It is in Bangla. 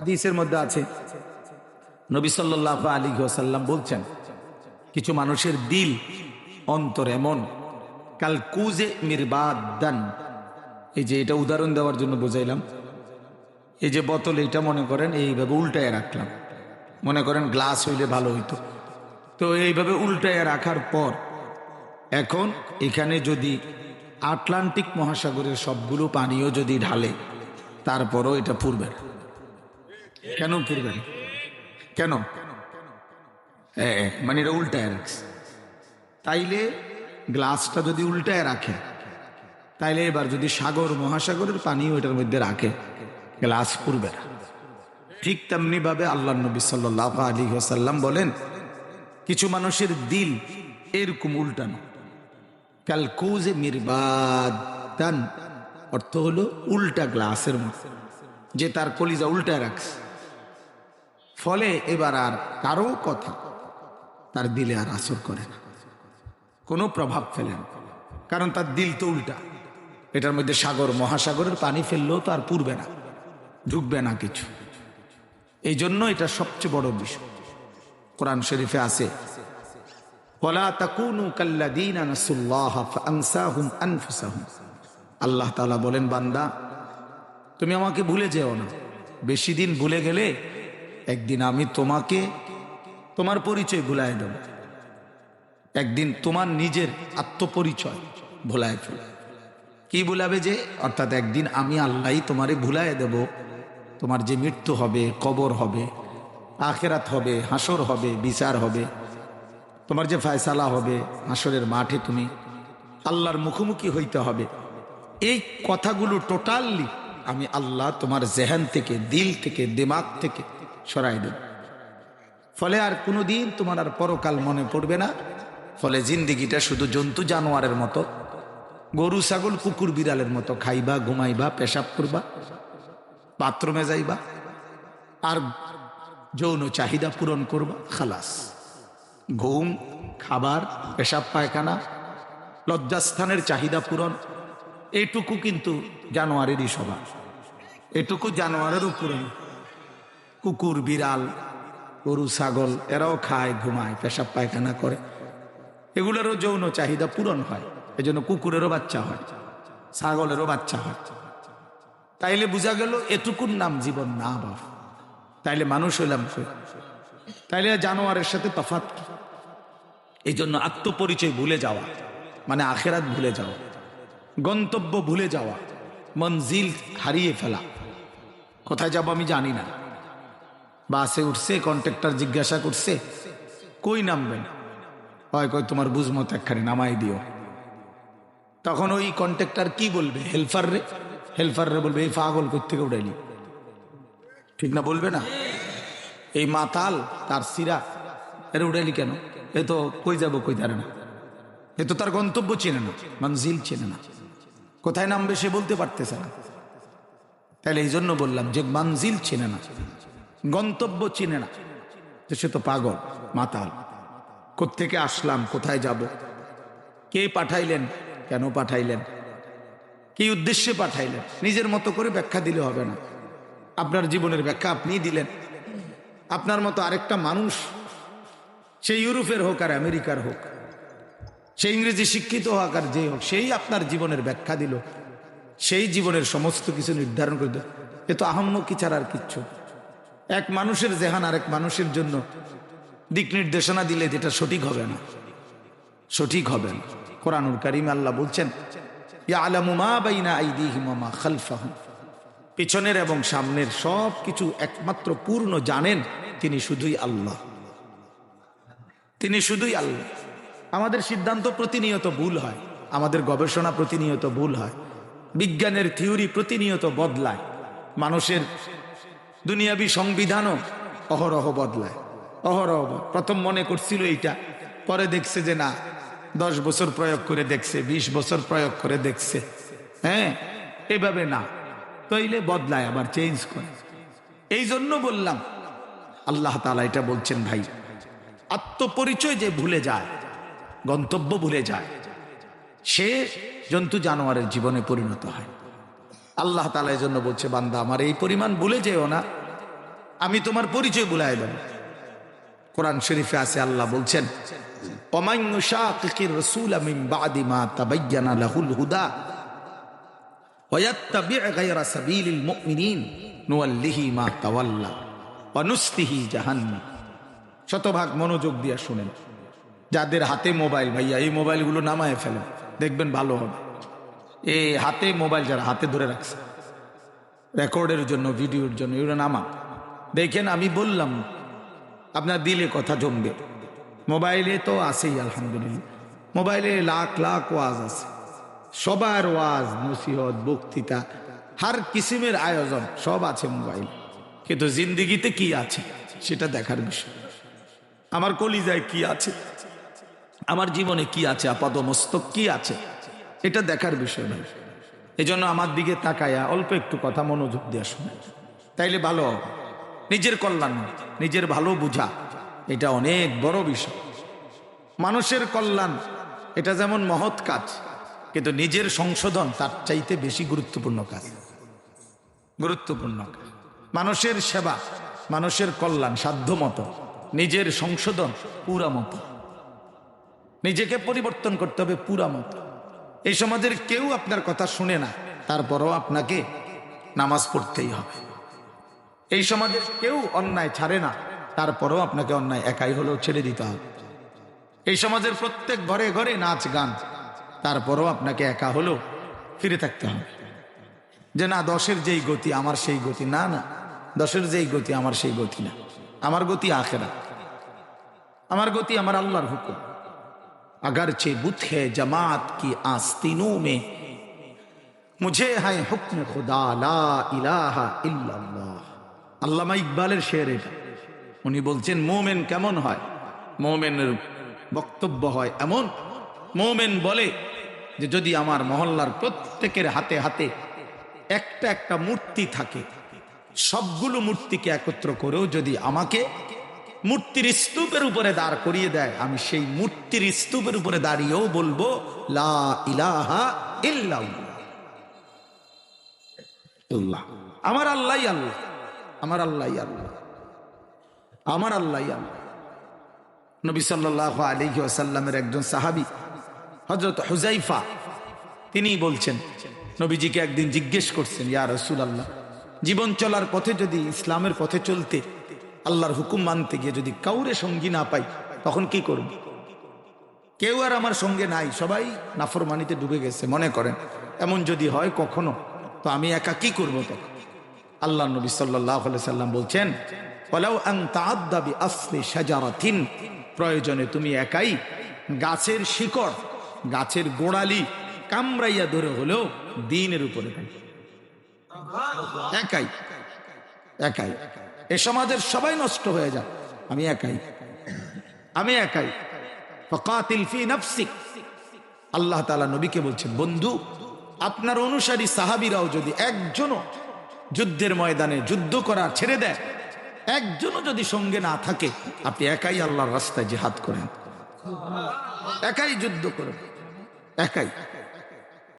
হাদিসের মধ্যে আছে। নবী সাল্লাহ আলী সাল্লাম বলছেন, কিছু মানুষের দিল অন্তর এমন, কাল কুজে মিরবাদান। এই যে এটা উদাহরণ দেওয়ার জন্য বুঝাইলাম। এই যে বোতল, এটা মনে করেন এইভাবে উল্টায় রাখলাম। মনে করেন গ্লাস হইলে ভালো হইতো। তো এইভাবে উল্টায় রাখার পর, এখন এখানে যদি আটলান্টিক মহাসাগরের সবগুলো পানিও যদি ঢালে, তারপরও এটা পুরবে না। কেন পুরবে না? কেন? এ, মানে এটা উল্টায় রাখছে। তাইলে গ্লাসটা যদি উল্টায় রাখে তাইলে এবার যদি সাগর মহাসাগরের পানিও এটার মধ্যে রাখে গ্লাস পুরবে না। ঠিক তেমনি ভাবে আল্লাহ নবী সাল্লাহ আলী সাল্লাম বলেন কিছু মানুষের দিল এরকম উল্টানো। ক্যালকুজে মিরবাদান অর্থ হলো উল্টা গ্লাসের মতো যে তার কলিজা উল্টায় রাখছে। ফলে এবার আর কারও কথা তার দিলে আর আসর করে না। কোনো প্রভাব ফেলে না। কারণ তার দিল তো উল্টা। এটার মধ্যে সাগর, মহাসাগরের পানি ফেললেও তো আর পুরবে না, ঢুকবে না কিছু। এই জন্য এটা সবচেয়ে বড় বিষয়। কোরআন শরীফে আছে আল্লাহ বলেন, বান্দা, তুমি আমাকে ভুলে যেও না। বেশি দিন ভুলে গেলে একদিন আমি তোমাকে, তোমার পরিচয় ভুলায় দেব। একদিন তোমার নিজের আত্মপরিচয় ভুলায় ফেল কি ভুলাবে যে? অর্থাৎ একদিন আমি আল্লাহই তোমারে ভুলায় দেব। তোমার যে মৃত্যু হবে, কবর হবে, আখেরাত হবে, হাসর হবে, বিচার হবে, তোমার যে ফায়সালা হবে, হাসরের মাঠে তুমি আল্লাহর মুখোমুখি হইতে হবে। এই কথাগুলো টোটালি আমি আল্লাহ তোমার জেহান থেকে, দিল থেকে, দিমাগ থেকে সরাই দেব। ফলে আর কোনো দিন তোমার আর পরকাল মনে পড়বে না। ফলে জিন্দিগিটা শুধু জন্তু জানোয়ারের মতো। গরু, ছাগল, কুকুর, বিড়ালের মতো খাইবা, ঘুমাইবা, পেশাব করবা, বাথরুমে যাইবা, আর যৌন চাহিদা পূরণ করবা, খালাস। ঘুম, খাবার, পেশাব, পায়খানা, লজ্জাস্থানের চাহিদা পূরণ এইটুকু কিন্তু জানোয়ারেরই স্বভাব। এটুকু জানোয়ারেরও পূরণ। কুকুর, বিড়াল, গরু, ছাগল, এরাও খায়, ঘুমায়, পেশাব পায়খানা করে। এগুলোরও যৌন চাহিদা পূরণ হয়, এজন্য কুকুরেরও বাচ্চা হয়, ছাগলেরও বাচ্চা হয়। তাইলে বোঝা গেল এটুকুর নাম জীবন না বাপ। তাইলে মানুষ হইলাম তাইলে জানোয়ারের সাথে তফাত এই জন্য আত্মপরিচয় ভুলে যাওয়া মানে আখেরাত ভুলে যাওয়া, গন্তব্য ভুলে যাওয়া, মঞ্জিল হারিয়ে ফেলা। কোথায় যাব আমি জানি না। বাসে উঠছে, কন্ট্রাক্টর জিজ্ঞাসা করছে, কই নামবেন হয় কয় তোমার বুঝমত একখানে নামাই দিও। তখন ওই কন্ট্রাক্টর কি বলবে? হেল্পার রে। হেল্পার রে, বলবে, এই পাগল থেকে উঠাইলি ঠিক না, বলবে না? এই মাতাল, তার সিরা এর উঠাইলি কেন? এ তো কই যাব কই তার না? এ তো তার গন্তব্য চেনে না মানজিল চেনে না। কোথায় নামবে সে বলতে পারতেছে না। তাহলে এই জন্য বললাম যে মানজিল চেনে না। গন্তব্য চিনে না। তো সে তো পাগল, মাতাল। কোত্থেকে আসলাম, কোথায় যাব? কে পাঠাইলেন? কেন পাঠাইলেন? কি উদ্দেশ্যে পাঠাইলেন? নিজের মতো করে ব্যাখ্যা দিলে হবে না। আপনার জীবনের ব্যাখ্যা আপনি দিলেন। আপনার মতো আরেকটা মানুষ, সে ইউরোপের হোক আর আমেরিকার হোক, সে ইংরেজি শিক্ষিত হোক আর যে হোক, সেই আপনার জীবনের ব্যাখ্যা দিল। সেই জীবনের সমস্ত কিছু নির্ধারণ করে দিল। এ তো আহম্মকি ছাড়া আর কিচ্ছু। এক মানুষের জেহান আরেক মানুষের জন্য দিক নির্দেশনা দিলে যেটা সঠিক হবে না। সঠিক হবে না। কোরআনুল করিম আল্লাহ বলছেন পিছনের এবং সামনের সব কিছু একমাত্র পূর্ণ জানেন তিনি শুধুই আল্লাহ। তিনি শুধুই আল্লাহ। আমাদের সিদ্ধান্ত প্রতিনিয়ত ভুল হয়, আমাদের গবেষণা প্রতিনিয়ত ভুল হয়, বিজ্ঞানের থিওরি প্রতিনিয়ত বদলায়, মানুষের দুনিয়াবি সংবিধানও অহরহ বদলায়। অহরহ প্রথম মনে করছিল এইটা, পরে দেখছে যে না, দশ বছর প্রয়োগ করে দেখছে ২০ বছর প্রয়োগ করে দেখছে। হ্যাঁ এভাবে না। তৈলে বদলায়, আবার চেঞ্জ করে। এই জন্য বললাম, আল্লাহ তালা এটা বলছেন ভাই, আত্মপরিচয় যে ভুলে যায়, গন্তব্য ভুলে যায়, সে জন্তু জানোয়ারের জীবনে পরিণত হয়। আল্লাহ তালা জন্য বলছে, বান্দা, আমার এই পরিমাণ ভুলে যেও না। আমি তোমার পরিচয় ভুলাইলাম কোরআন শরীফে আছে, আল্লাহ বলছেন শতভাগ মনোযোগ দিয়া শুনেন। যাদের হাতে মোবাইল, ভাইয়া, এই মোবাইলগুলো নামায় ফেলেন দেখবেন ভালো হবে। এই হাতে মোবাইল যারা, হাতে ধরে রাখছে। রেকর্ডের জন্য, ভিডিওর জন্য, এগুলো নামা। দেখেন, আমি বললাম, আপনার দিলে কথা জমবে। মোবাইলে তো আছেই, আলহামদুলিল্লাহ। মোবাইলে লাখ লাখ ওয়াজ আছে। সবার ওয়াজ, নসিহত, বক্তৃতা, হার কিসিমের আয়োজন, সব আছে মোবাইল। কিন্তু জিন্দিগিতে কি আছে, সেটা দেখার বিষয়। আমার কলিজায় কি আছে? আমার জীবনে কি আছে? আপাত মস্তক কি আছে? এটা দেখার বিষয় নয়। এজন্য আমার দিকে তাকায়া অল্প একটু কথা মনোযোগ দিয়ে শুনে। তাইলে ভালো হবে। নিজের কল্যাণ, নিজের ভালো বুঝা, এটা অনেক বড় বিষয়। মানুষের কল্যাণ, এটা যেমন মহৎ কাজ, কিন্তু নিজের সংশোধন তার চাইতে বেশি গুরুত্বপূর্ণ কাজ। গুরুত্বপূর্ণ মানুষের সেবা, মানুষের কল্যাণ সাধ্য মতো নিজের সংশোধন পুরা মতো নিজেকে পরিবর্তন করতে হবে পুরা মতো এই সমাজের কেউ আপনার কথা শুনে না, তারপরও আপনাকে নামাজ পড়তেই হবে। এই সমাজের কেউ অন্যায় ছাড়ে না, তারপরও আপনাকে অন্যায় একাই হলেও ছেড়ে দিতে হবে। এই সমাজের প্রত্যেক ঘরে ঘরে নাচ গান, তারপরও আপনাকে একা হলেও ফিরে থাকতে হবে। যে না, দশের যেই গতি আমার সেই গতি, না না, দশের যেই গতি আমার সেই গতি না। আমার গতি আখেরা আমার গতি আমার আল্লাহর হুকুম। अगरचे बुत है जमात की आस्तीनों में मुझे है हुक्म खुदा ला इलाहा इल्लाल्लाह আল্লামা ইকবালের শের এটা উনি বলছেন মোমেন কেমন হয় মোমেনের বক্তব্য হয় এমন মোমেন বলে যে যদি আমার মহল্লার প্রত্যেকের হাতে হাতে একটা একটা মূর্তি থাকে সবগুলো মূর্তিকে একত্র করেও যদি আমাকে মূর্তির স্তূপের উপরে দাঁড় করিয়ে দেয়। আমি সেই মূর্তির স্তূপের উপরে দাঁড়িয়েও বলব লা ইলাহা ইল্লাল্লাহ। আমার আল্লাহ আল্লাহ। আমার আল্লাহ আল্লাহ। আমার আল্লাহ আল্লাহ। নবী সাল্লাহ আলী আসাল্লামের একজন সাহাবি হজরত হুজাইফা তিনি বলছেন নবীজিকে একদিন জিজ্ঞেস করছেন ইয়া রসুল আল্লাহ জীবন চলার পথে যদি ইসলামের পথে চলতে আল্লাহর হুকুম মানতে গিয়ে যদি কাউরে সঙ্গী না পাই, তখন কি করব? কেউ আর আমার সঙ্গে নাই, সবাই নাফরমানিতে ডুবে গেছে, মনে করেন। এমন যদি হয় কখনো, তো আমি একা কি করব তখন? আল্লাহ নবী সাল্লাহ সাল্লাম বলছেন প্রয়োজনে তুমি একাই গাছের শিকড়, গাছের গোড়ালি কামড়াইয়া ধরে হলেও দিনের উপরে একাই একাই একাই। এ সমাজের সবাই নষ্ট হয়ে যায় আমি একাই। আমি একাই। আল্লাহ তাআলা নবীকে বলছেন, বন্ধু, আপনার অনুসারী সাহাবিরাও যদি একজনও যুদ্ধের ময়দানে যুদ্ধ করা ছেড়ে দেয়, একজনও যদি সঙ্গে না থাকে, আপনি একাই আল্লাহর রাস্তায় জিহাদ করেন। একাই যুদ্ধ করেন। একাই।